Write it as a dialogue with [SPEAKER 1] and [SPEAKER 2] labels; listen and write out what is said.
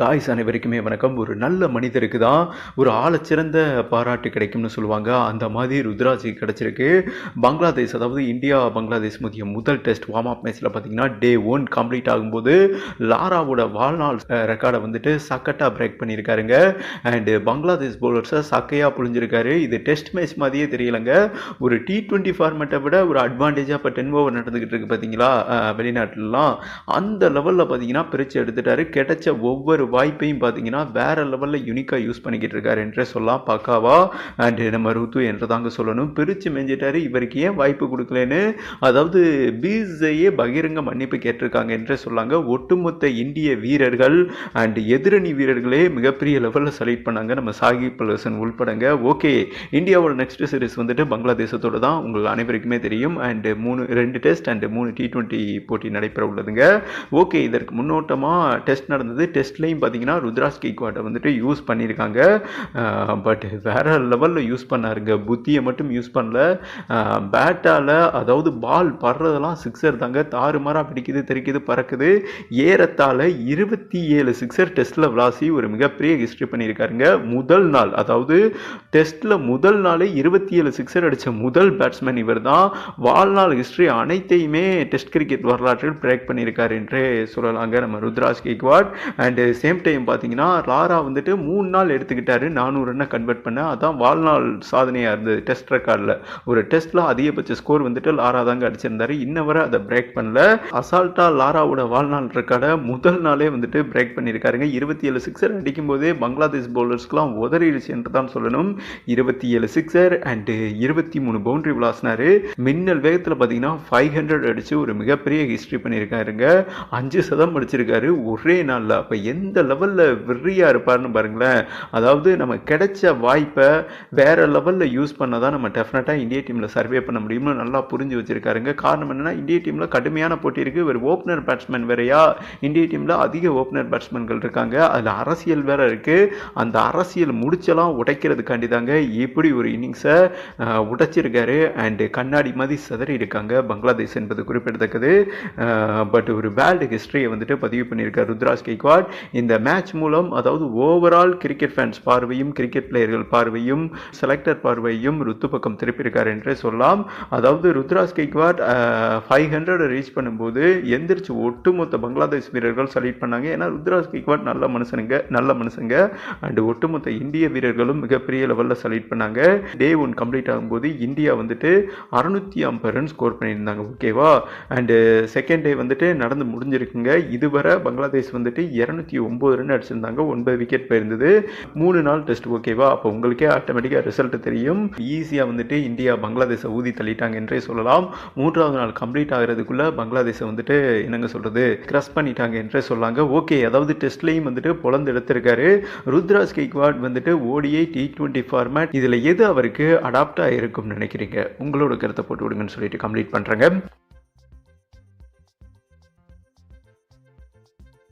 [SPEAKER 1] Guys அனைவருக்குமே வணக்கம். ஒரு நல்ல மனிதருக்கு தான் ஒரு ஆழச்சிறந்த பாராட்டு கிடைக்கும்னு சொல்லுவாங்க. அந்த மாதிரி ருத்ராஜி கிடச்சிருக்கு. பங்களாதேஷ் அதாவது இந்தியா பங்களாதேஷ் முதிய முதல் டெஸ்ட் வார்ம் அப் மேட்ச்சில் பார்த்தீங்கன்னா டே ஒன் கம்ப்ளீட் ஆகும்போது லாராவோட வாழ்நாள் ரெக்கார்டை வந்துட்டு சக்கட்டாக பிரேக் பண்ணியிருக்காருங்க. அண்டு பங்களாதேஷ் பவுலர்ஸை சக்கையாக புழிஞ்சிருக்காரு. இது டெஸ்ட் மேட்ச் மாதிரியே தெரியலைங்க. ஒரு டி ட்வெண்ட்டி ஃபார்மேட்டை விட ஒரு அட்வான்டேஜாக இப்போ டென் ஓவர் நடந்துக்கிட்டு இருக்கு பார்த்தீங்களா? வெளிநாட்டிலலாம். அந்த லெவலில் பார்த்தீங்கன்னா பிரித்து எடுத்துட்டாரு. கிடைச்ச ஒவ்வொரு வாய்ப்பையும் பார்த்தீங்கன்னா வேற லெவலில் யூனிக்காக யூஸ் பண்ணிக்கிட்டு இருக்காரு என்றே சொல்லலாம். பக்காவா? அண்ட் நம்ம ருத்து என்று தாங்க சொல்லணும். பிரித்து மெஞ்சிட்டாரு. இவருக்கு ஏன் வாய்ப்பு கொடுக்கலன்னு? அதாவது பீஸையே பகிரங்க மன்னிப்பு கேட்டிருக்காங்க என்றே சொல்லாங்க. ஒட்டுமொத்த இந்திய வீரர்கள் அண்ட் எதிரணி வீரர்களே மிகப்பெரிய லெவலில் செலக்ட் பண்ணாங்க. நம்ம சாகிப் பல்லசன் உள்படங்க. ஓகே இந்தியாவோட நெக்ஸ்ட் சீரிஸ் வந்துட்டு பங்களாதேசத்தோட தான். உங்களுக்கு அனைவருக்குமே தெரியும். அண்டு மூணு ரெண்டு டெஸ்ட் அண்ட் மூணு டி ட்வெண்ட்டி போட்டி நடைபெற உள்ளதுங்க. ஓகே இதற்கு முன்னோட்டமாக டெஸ்ட் நடந்தது. டெஸ்ட்லேயும் பார்த்தீங்கன்னா ருத்ராஜ் கேக்வாட்டை வந்துட்டு யூஸ் பண்ணியிருக்காங்க. பட் வேற லெவலில் யூஸ் பண்ணாருங்க. புத்தியை மட்டும் யூஸ் பண்ணல. பேட்டால் அதாவது பால் படுறதெல்லாம் சிக்ஸர் தாங்க. தாறுமாறாக பிடிக்குது தெரிக்குது பறக்குது. ஏறத்தால் இருபத்தி ஏழு சிக்ஸர் டெஸ்ட்டில் விளாசி ஒரு மிகப்பெரிய ஹிஸ்ட்ரி பண்ணியிருக்காருங்க. முதல் நாள் அதாவது டெஸ்ட்டில் முதல் நாளே இருபத்தி ஏழு சிக்ஸர் அடித்த முதல் பேட்ஸ்மேன் இவர் தான் வாழ்நாள் ஹிஸ்ட்ரி அனைத்தையுமே டெஸ்ட் கிரிக்கெட் வரலாற்றில் பிரேக் பண்ணியிருக்காரு என்றே சொல்லலாங்க. நம்ம Ruturaj Gaikwad and same time பார்த்தீங்கன்னா லாரா வந்துட்டு மூணு நாள் எடுத்துக்கிட்டாரு. நானூறு ரன்னை கன்வெர்ட் பண்ண. அதான் வாழ்நாள் சாதனையாக இருந்தது டெஸ்ட் ரெக்கார்டில் ஒரு டெஸ்ட்டில் அதிகபட்ச ஸ்கோர் வந்துட்டு லாரா தாங்க அடிச்சிருந்தாரு. இன்ன வரை அதை பிரேக் பண்ணல. அசால்ட்டா லாராவோட வாழ்நாள் ரெக்கார்டை முதல் நாளே வந்துட்டு பிரேக் பண்ணியிருக்காருங்க இருபத்தி ஏழு சிக்ஸர் அடிக்கும் போதே பங்களாதேஷ் பவுலர்ஸ்க்குலாம் உதறிடுச்சு என்று தான் சொல்லணும். இருபத்தி ஏழு சிக்ஸர் அண்டு இருபத்தி மூணு பவுண்டரி விளாசினார். மின்னல் வேகத்தில் பார்த்தீங்கன்னா ஃபைவ் ஹண்ட்ரட் அடித்து ஒரு மிகப்பெரிய ஹிஸ்ட்ரி பண்ணியிருக்காருங்க அஞ்சு சதம் அடிச்சிருக்காரு. ஒரே நாளில். அப்போ எந்த லெவலில் வெறியாக இருப்பார்னு பாருங்களேன். அதாவது நம்ம கிடைச்ச வாய்ப்பை வேறு லெவலில் யூஸ் பண்ண தான் நம்ம டெஃபினட்டாக இந்திய டீமில் சர்வே பண்ண முடியும்னு நல்லா புரிஞ்சு வச்சிருக்காருங்க. காரணம் என்னென்னா இந்திய டீமில் கடுமையான போட்டி இருக்குது ஒரு ஓப்பனர் பேட்ஸ்மேன் வேறையா? இந்திய டீமில் அதிக ஓப்பனர் பேட்ஸ்மேன்கள் இருக்காங்க. அதில் அரசியல் வேற இருக்குது அந்த அரசியல் முடிச்செல்லாம் உடைக்கிறதுக்காண்டி தாங்க இப்படி ஒரு இன்னிங்ஸை உடைச்சிருக்காரு. அண்டு கண்ணாடி மாதிரி சிதறி இருக்காங்க. பங்களாதேஷ் என்பது குறிப்பிடத்தக்கது. பட் ஒரு வேர்ல்டு ஹிஸ்ட்ரியை வந்துட்டு பதிவு பண்ணியிருக்கார் ருத்ராஜ் கெய்க்வாட். இந்த மேட்ச் மூலம் அதாவது ஓவரால் கிரிக்கெட் ஃபேன்ஸ் பார்வையும் கிரிக்கெட் பிளேயர்கள் பார்வையும் செலக்டர் பார்வையும் ருத்து பக்கம் திருப்பியிருக்கார் என்றே சொல்லலாம். அதாவது Ruturaj Gaikwad five hundred reach பண்ணும்போது எந்திரிச்சு ஒட்டுமொத்த பங்களாதேஷ் வீரர்கள் செலக்ட் பண்ணாங்க. ஏன்னா ருத்ராஜ் கெய்க்வாட் நல்ல மனுஷனுங்க நல்ல மனுஷங்க. அண்டு ஒட்டுமொத்த இந்திய வீரர்களும் மிகப்பெரிய லெவலில் செலக்ட் பண்ணாங்க. டே ஒன் கம்ப்ளீட் ஆகும்போது இந்தியா வந்துட்டு அறுநூத்தி ஐம்பது ரன் ஸ்கோர் பண்ணியிருந்தாங்க ஓகேவா அண்டு செகண்ட் டே வந்துட்டு நடந்து முடிஞ்சிருக்குங்க. இதுவரை பங்களாதேஷ் வந்துட்டு இரநூத்தி ஒம்பது ரன் அடிச்சிருந்தாங்க ஒன்பது விக்கெட் போயிருந்தது. மூணு நாள் டெஸ்ட் ஓகேவா அப்போ உங்களுக்கே ஆட்டோமேட்டிக்காக ரிசல்ட் தெரியும். ஈஸியாக வந்துட்டு இந்தியா பங்களாதேஷை ஊதி தள்ளிட்டாங்க என்றே சொல்லலாம். மூன்றாவது நாள் கம்ப்ளீட் ஆகிறதுக்குள்ளே பங்களாதேஷை வந்துட்டு என்னங்க சொல்கிறது கிரஸ் பண்ணிட்டாங்க என்றே சொல்லாங்க. ஓகே அதாவது டெஸ்ட்லேயும் வந்துட்டு பொழந்து எடுத்திருக்காரு. ருத்ராஜ் கெய்க்வாட் வந்துட்டு ஓடிஐ டி டுவெண்ட்டி ஃபார்மேட் இதில் எது அவருக்கு அடாப்ட் ஆகிருக்கும்னு நினைக்கிறீங்க? உங்களோட கருத்தை போட்டு விடுங்கன்னு சொல்லிட்டு கம்ப்ளீட் பண்ணுறேங்க